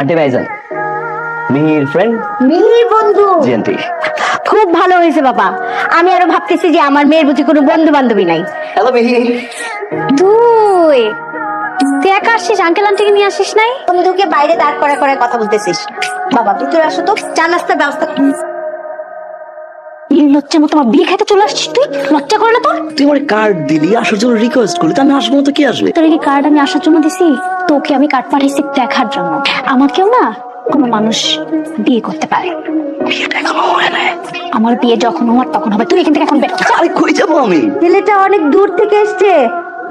Aunty ভাইজান Mihir friend Mihir বন্ধু। খুব ভালো হয়েছে বাবা। আমি আরও ভাবতেছি যে আমার মেয়ের বুঝি কোনো বন্ধু বান্ধবী নাই। হ্যালো মিহি তুই তুই একা আসছিস আঙ্কেল আন্টিকে নিয়ে আসিস নাই? বন্ধুকে বাইরে দাঁড় করে করে কথা বলতেছিস। বাবা ভিতরে আসো তো। চা নাস্তার ব্যবস্থা কর। এই মতো আমার বিয়ে খেতে চলে আসছিস তুই? লজ্জা করে না তোর? তুই আমার কার্ড দিলি আসার জন্য রিকোয়েস্ট করলি। তো আমি আসব না তো কি আসবে? তোর কি কার্ড আমি আসার জন্য দিছি? তোকে আমি কার্ড পাঠাইছি দেখার জন্য। আমাকেও না কোনো মানুষ বিয়ে করতে পারে। বিয়েটা এখনও হয় না আমার বিয়ে যখন হওয়ার তখন হবে। তুই এখান থেকে এখন বেরো। আরে কই যাব আমি? ছেলেটা অনেক দূর থেকে এসছে।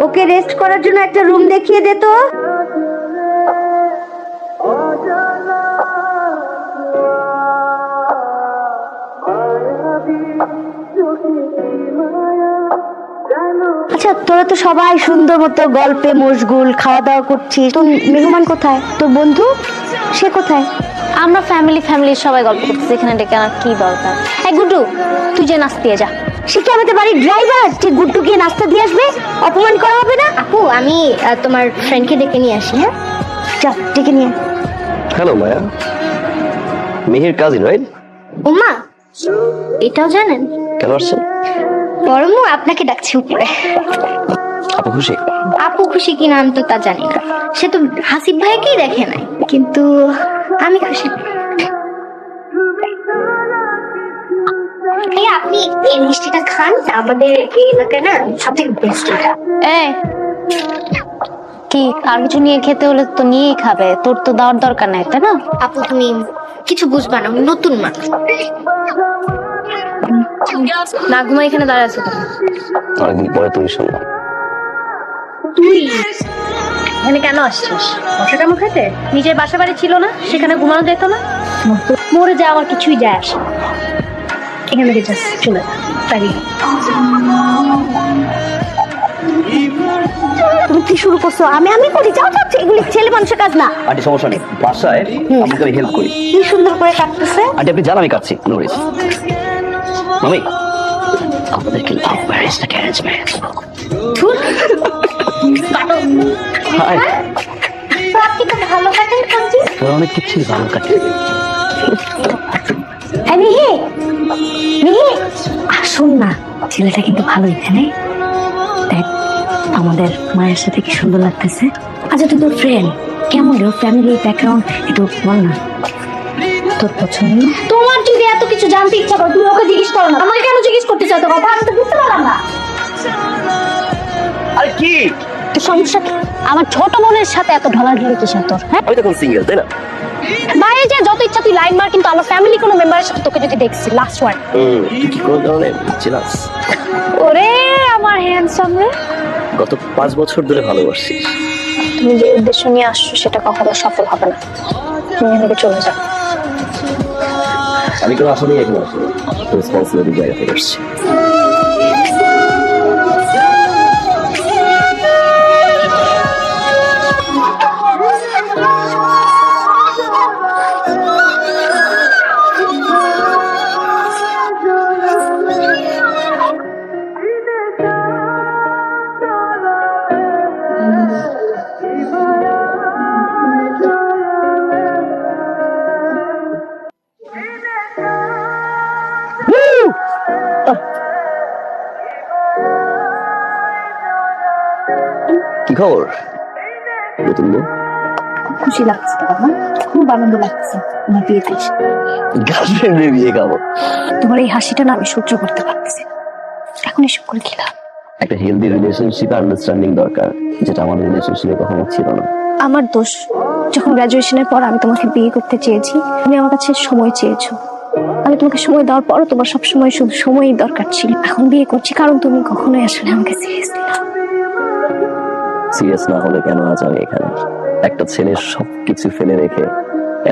ওকে রেস্ট করার জন্য একটা রুম দেখিয়ে দে তো। আচ্ছা তোরা তো সবাই সুন্দর মতো গল্পে মশগুল খাওয়া দাওয়া করছিস। তোর মেহমান কোথায়? তোর বন্ধু? সে কোথায়? আমরা ফ্যামিলি ফ্যামিলি সবাই গল্প করতেছি এখানে ডেকে আমার কি দরকার? এই গুড্ডু তুই যে নাচ দিয়ে যা। সে কি আমাদের বাড়ির ড্রাইভার যে গুড্ডুকে নাস্তা দিয়ে আসবে? অপমান করা হবে না? আপু আমি তোমার ফ্রেন্ডকে ডেকে নিয়ে আসি হ্যাঁ? চল ডেকে নিয়ে hello Maya. Mihir cousin right Uma এটাও জানেন? কেন আসছেন? বড়মু আপনাকে ডাকছে উপরে। আপু খুশি? আপু খুশি কিনা আমি তো তা জানি না। সে তো হাসিব ভাইকেই দেখে নাই। কিন্তু আমি খুশি। আপনি এই মিষ্টিটা খান আমাদের এই এলাকায় না সব থেকে বেস্ট এটা। এই কি আর কিছু নিয়ে খেতে হলে তো নিয়েই খাবে। তোর তো দেওয়ার দরকার নাই তাই না? আপু তুমি কিছু বুঝবা না নতুন মানুষ। না ঘুমাই এখানে দাঁড়ায় আছো অনেকদিন পরে তুমি শুনলাম। তুই? এখানে কেন আসছিস? মশা কামড় খেতে? নিজের বাসা বাড়ি ছিল না সেখানে ঘুমানো যেত না? মরে যা আমার কিছুই যায় আসে এখান থেকে just চলে তুমি কি শুরু করছ? আমি আমি করি যাও যাও এগুলি ছেলে মানুষের কাজ না। আন্টি সমস্যা নেই। বাসায় আমি হেল্প করি। কি সুন্দর করে কাটতেছে। আন্টি আপনি জান আমি কাটছি। নো মামি আমাদেরকে লাভ অ্যারেঞ্জ ম্যারেজ হাই। আপনি তো ভালো কাটেন কামজি তোর অনেক কিছু ভালো কাটে। আমি হে মিহি আসুন না ছেলেটা কিন্তু ভালোই তাই না? দেখ আমাদের মায়ের সাথে কি সুন্দর লাগতেছে। আচ্ছা তুই তোর ফ্রেন্ড কেমন রে? ফ্যামিলি ব্যাকগ্রাউন্ড একটু বল না। তোর পছন্দ? না? তোমার যদি এত কিছু জানতে ইচ্ছা করে তুমি ওকে জিজ্ঞেস করো না। আমার কেন জিজ্ঞেস করতে চাও? তো কথা আমি তো বুঝতে পারলাম না। আরে কি? তো সমস্যা কি? আমার ছোট বোনের সাথে এত ঢলাঢলি কিসের তোর হ্যাঁ? আমি তখন সিঙ্গেল তাই না? বাইরে যে যত ইচ্ছা তুই লাইন মার কিন্তু আমার ফ্যামিলি কোনো মেম্বারের সাথে তোকে যদি দেখছি লাস্ট তুই কি কোনো ধরনের চিনাস ওরে আমার হ্যান্ডসাম রে গত পাঁচ বছর ধরে ভালোবাসছিস তুমি যে উদ্দেশ্য নিয়ে আসছো সেটা কখনো সফল হবে না। তুমি এখানে চলে যাও। আমি কোনো নিয়ে এখানে রেসপন্সিবিলিটি জায়গা থেকে এসেছি কি খবর? নতুন বউ? খুশি লাগছে বাবা। খুব আনন্দ লাগছে তোমার বিয়েতে। গার্লফ্রেন্ডের বিয়ে খাব। তোমার এই হাসিটা না আমি সহ্য করতে পারতেছি। এখন এসব করে কি লাভ? একটা হেলদি রিলেশনশিপ আন্ডারস্ট্যান্ডিং দরকার যেটা আমাদের রিলেশনশিপে কখনো ছিল না। আমার দোষ যখন গ্রাজুয়েশনের পর আমি তোমাকে বিয়ে করতে চেয়েছি তুমি আমার কাছে সময় চেয়েছো। আমি তোমাকে সময় দেওয়ার পরও তোমার সব সময় শুধু সময়ই দরকার ছিল। এখন বিয়ে করছি কারণ তুমি কখনোই আসলে আমাকে সিরিয়াসলি না। সিরিয়াস না হলে কেন আজ আমি এখানে? একটা ছেলে সবকিছু ফেলে রেখে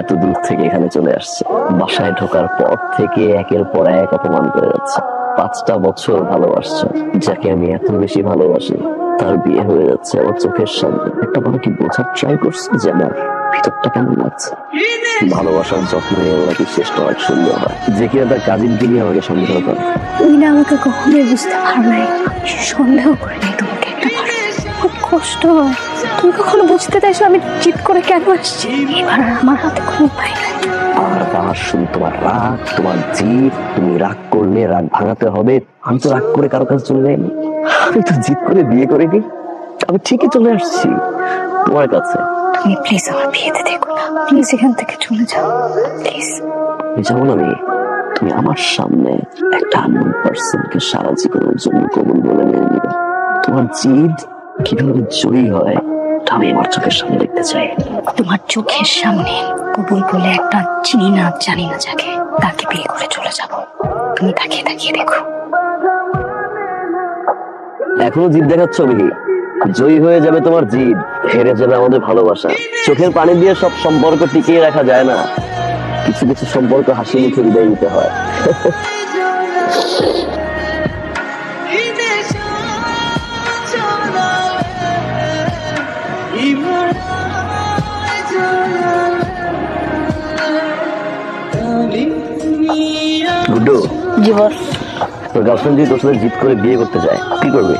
এত দূর থেকে এখানে চলে আসছে। বাসায় ঢোকার পর থেকে একের পর এক অপমান করে যাচ্ছে। পাঁচটা বছর ভালোবাসছে, যাকে আমি এত বেশি ভালোবাসি। তার বিয়ে হয়ে যাচ্ছে আমার চোখের সামনে। একটা বড় কি বোঝার ট্রাই করছে যে আমার ভিতরটা কেমন লাগছে? ভালোবাসার যত্ন নিয়ে নাকি শেষটা অনেক সুন্দর হয়? যে কিনা তার কাজিনকে নিয়ে আমাকে সন্দেহ করে। তুমি আমাকে কখনোই বুঝতে পারবে সন্দেহ একটা বার খুব কষ্ট তুমি কখনো বুঝতে চাইছো আমি জিত করে কেন আসছি? এবার আমার হাতে কোনো উপায় নাই। আর রাগ শুধু তোমার রাগ তোমার জিদ। তুমি রাগ করলে রাগ ভাঙাতে হবে। আমি তো রাগ করে কারও কাছে চলে যাইনি। আমি তো জিদ করে বিয়ে করিনি আমি ঠিকই চলে আসছি তোমার কাছে। তুমি প্লিজ আমার বিয়েতে দেখো না। প্লিজ এখান থেকে চলে যাও। প্লিজ আমি যাব না মেয়ে তুমি আমার সামনে একটা আননোন পার্সনকে সারা জীবনের জন্য কবুল বলে মেনে নিবে। তোমার জিদ কীভাবে জয়ী হয় তা আমি আমার চোখের সামনে দেখতে চাই। তোমার চোখের সামনে কবুল বলে একটা চিনি না জানি না যাকে তাকে বিয়ে করে চলে যাব। তুমি তাকিয়ে তাকিয়ে দেখো। এখনও জিদ দেখাচ্ছ আমি জয়ী হয়ে যাবে তোমার জিদ হেরে যাবে আমাদের ভালোবাসা। চোখের পানি দিয়ে সব সম্পর্ক টিকিয়ে রাখা যায় না। কিছু কিছু সম্পর্ক হাসি মুখে বিদায় নিতে হয়। গুড্ডু তোর গার্লফ্রেন্ড যদি তোর সাথে জিদ করে বিয়ে করতে চায় কি করবে?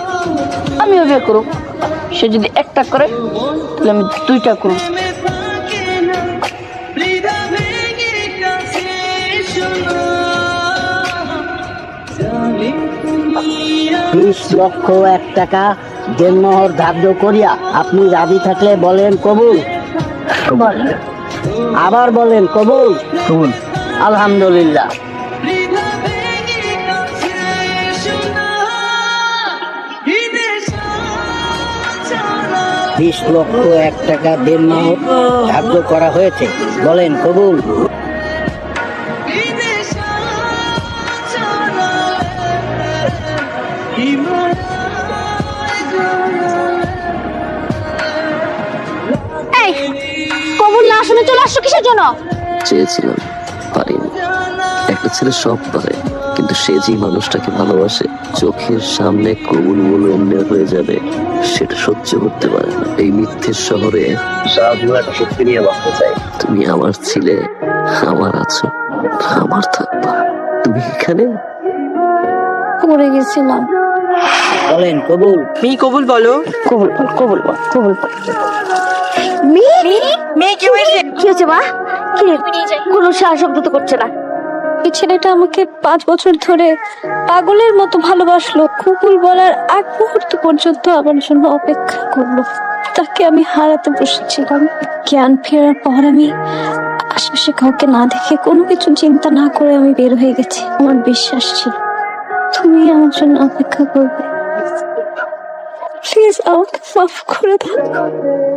আমিও বিয়ে করব সে যদি একটা করে তাহলে আমি দুইটা করব বিশ লক্ষ এক টাকা দেনমোহর ধার্য করিয়া আপনি রাজি থাকলে বলেন কবুল। আবার বলেন কবুল। কবুল। আলহামদুলিল্লাহ। বিশ লক্ষ এক টাকা দেনমোহর ধার্য করা হয়েছে। বলেন কবুল। এই কবুল না শুনে চলে আসছো কিসের জন্য? চেয়েছিলাম পারিনি। একটা ছেলে সব পারে। কিন্তু সে যে মানুষটাকে ভালোবাসে চোখের সামনে কবুল বলে অন্য হয়ে যাবে সেটা সহ্য করতে পারে না। এই মিথ্যের শহরে সারা জীবন একটা সত্যি নিয়ে বাঁচতে চাই। তুমি আমার ছিলে আমার আছো আমার থাকবা। তুমি এখানে? পড়ে গেছিলাম। বলেন কবুল। মি কবুল বলো। কবুল বল, কবুল বল, কবুল বল। মেয়ে? কি হয়েছে? কি হয়েছে মা? কি? কোনো সারা শব্দ তো করছে না। এই ছেলেটা আমাকে পাঁচ বছর ধরে পাগলের মতো ভালোবাসলো। কুকুল বলার আগ মুহূর্ত পর্যন্ত আমার জন্য অপেক্ষা করল। তাকে আমি হারাতে বসেছিলাম। জ্ঞান ফেরার পর আমি আশেপাশে কাউকে না দেখে কোনো কিছু চিন্তা না করে আমি বের হয়ে গেছি। আমার বিশ্বাস ছিল তুমি আমার জন্য অপেক্ষা করবে। প্লিজ আমাকে মাফ করে দাও।